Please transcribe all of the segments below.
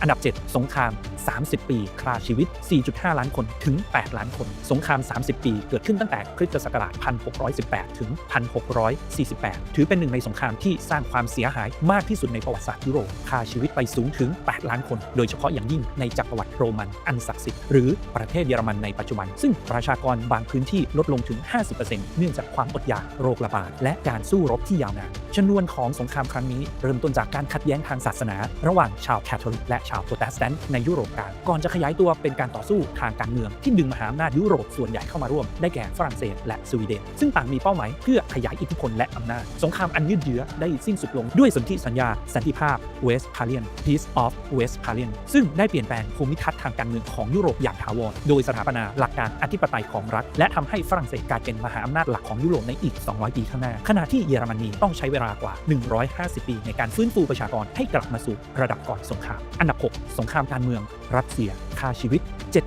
อันดับ 7 สงคราม 30 ปีคราชีวิต 4.5 ล้านคนถึง 8 ล้านคน สงคราม 30 ปีเกิดขึ้นตั้งแต่คริสตศักราช 1618 ถึง 1648 ถือเป็นหนึ่งในสงครามที่สร้างความเสียหายมากที่สุดในประวัติศาสตร์ยุโรปฆ่าชีวิตไปสูงถึง 8 ล้านคน โดยเฉพาะอย่างยิ่งในจักรวรรดิโรมันอันศักดิ์สิทธิ์หรือประเทศเยอรมันในปัจจุบัน ซึ่งประชากรบางพื้นที่ลดลงถึง 50%เนื่องจากความอดอยากโรคระบาดและการสู้รบที่ยาวนานชนวนของสงครามครั้งนี้เริ่มต้นจากการขัดแย้งทางศาสนา ระหว่างชาวแคทอลิกและชาวโปรเตสแตนต์ในยุโรปกลางก่อนจะขยายตัวเป็นการต่อสู้ทางการเมืองที่ดึงมหาอำนาจยุโรปส่วนใหญ่เข้ามาร่วมได้แก่ฝรั่งเศสและสวีเดน ซึ่งต่างมีเป้าหมายเพื่อขยายอิทธิพลและอำนาจ สงครามอันยืดเยื้อได้สิ้นสุดลงด้วยสนธิสัญญา สันติภาพเวสพาเลียน Peace of Westphalian ซึ่งได้เปลี่ยนแปลงภูมิทัศน์ทางการเมืองของยุโรปอย่างถาวร โดยสถาปนาหลักการอธิปไตยของรัฐ และทำให้ฝรั่งเศสกลายเป็นมหาอำนาจหลักของยุโรปในอีก 200 ปีข้างหน้า ขณะที่เยอรมนีต้องใช้เวลากว่า 150 ปีในการฟื้นฟูประชากรให้กลับมาสู่ระดับก่อนสงครามอันดับ6 สงครามการเมืองรัสเซียาชีวิต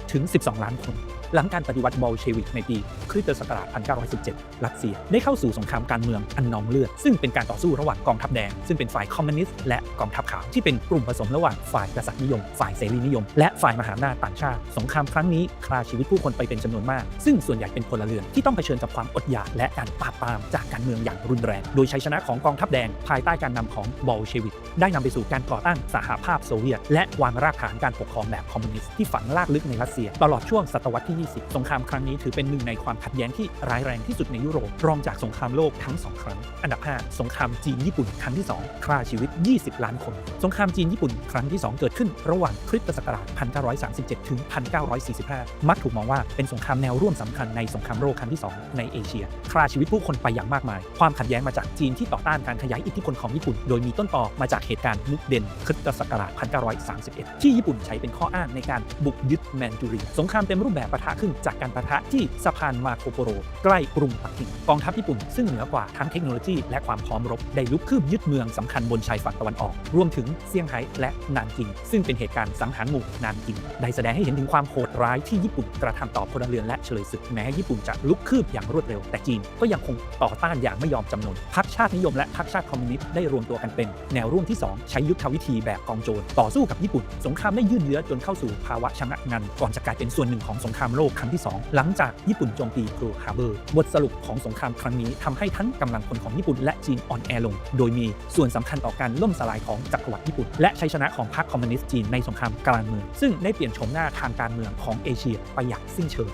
7-12 ล้านคน หลังการปฏิวัติบอลเชวิกในปีคริสตศักราช 1917 รัสเซียได้เข้าสู่สงครามการเมืองอันนองเลือด ซึ่งเป็นการต่อสู้ระหว่างกองทัพแดง ซึ่งเป็นฝ่ายคอมมิวนิสต์และกองทัพขาวที่เป็นกลุ่มผสมระหว่างฝ่ายกษัตริย์นิยม ฝ่ายเสรีนิยม และฝ่ายมหาอำนาจต่างชาติ สงครามครั้งนี้ฆ่าชีวิตผู้คนไปเป็นจำนวนมาก ซึ่งส่วนใหญ่เป็นพลเรือนที่ต้องเผชิญกับความอดอยากและการปราบปรามจากการเมืองอย่างรุนแรง โดยชัยชนะของกองทัพแดงภายใต้การนำของบอลเชวิกได้นำไปสู่การก่อตั้งสหภาพโซเวียต และวางรากฐานการปกครองแบบคอมมิวนิสต์ที่ฝังลากลึกในรัสเซีย ตลอดช่วงศตวรรษที่ 20 สงครามครั้งนี้ถือเป็นหนึ่งในความขัดแย้งที่ร้ายแรงที่สุดในยุโรป รองจากสงครามโลกทั้งสองครั้ง อันดับ 5 สงครามจีนญี่ปุ่นครั้งที่ 2 ฆ่าชีวิต 20 ล้านคน สงครามจีนญี่ปุ่นครั้งที่ 2 เกิดขึ้นระหว่างคริสตศักราช 1937 ถึง 1945 มักถูกมองว่าเป็นสงครามแนวร่วมสำคัญในสงครามโลกครั้งที่ 2 ในเอเชีย ฆ่าชีวิตผู้คนไปอย่างมากมาย ความขัดแย้งมาจากจีนที่ต่อต้านการขยายอิทธิพลของญี่ปุ่น โดยมีต้นตอมาจากเหตุการณ์มุกเดนคริสตศักราช 1931 ที่ญี่ปุ่นใช้เป็นข้ออ้างในการบุกยึดแมนจูเรีย สงครามเต็มรูปแบบปะทะขึ้นจากการปะทะที่สะพานมาโคโปโร ใกล้กรุงปักกิ่งกองทัพญี่ปุ่นซึ่งเหนือกว่าทั้งเทคโนโลยีและความพร้อมรบ ได้ลุกคืบยึดเมืองสำคัญบนชายฝั่งตะวันออก รวมถึงเซี่ยงไฮ้และนานกิง ซึ่งเป็นเหตุการณ์สังหารหมู่นานกิง ได้แสดงให้เห็นถึงความโหดร้ายที่ญี่ปุ่นกระทำต่อพลเรือนและเฉลยศึกแม้ญี่ปุ่นจะลุกคืบอย่างรวดเร็ว แต่จีนก็ยังคงต่อต้านอย่างไม่ยอมจำนนพรรคชาตินิยมและพรรคชาติคอมมิวนิสต์ได้รวมตัวกันเป็น แนวร่วมที่ 2 ใช้ยุทธวิธีแบบกองโจรต่อสู้กับญี่ปุ่น สงครามได้ยืดเยื้อจนเข้าสู่ภาวะชะงักงันก่อนจะกลายเป็นส่วนหนึ่งของสงครามโลกครั้งที่ 2 หลังจากญี่ปุ่นโจมตีเพิร์ฮาร์เบอร์ บทสรุปของสงครามครั้งนี้ทำให้ทั้งกำลังพลของญี่ปุ่นและจีนอ่อนแอลง โดยมีส่วนสำคัญต่อการล่มสลายของจักรวรรดิญี่ปุ่น และชัยชนะของพรรคคอมมิวนิสต์จีนในสงครามกลางเมือง ซึ่งได้เปลี่ยนโฉมหน้าทางการเมืองของเอเชียไปอย่างสิ้นเชิง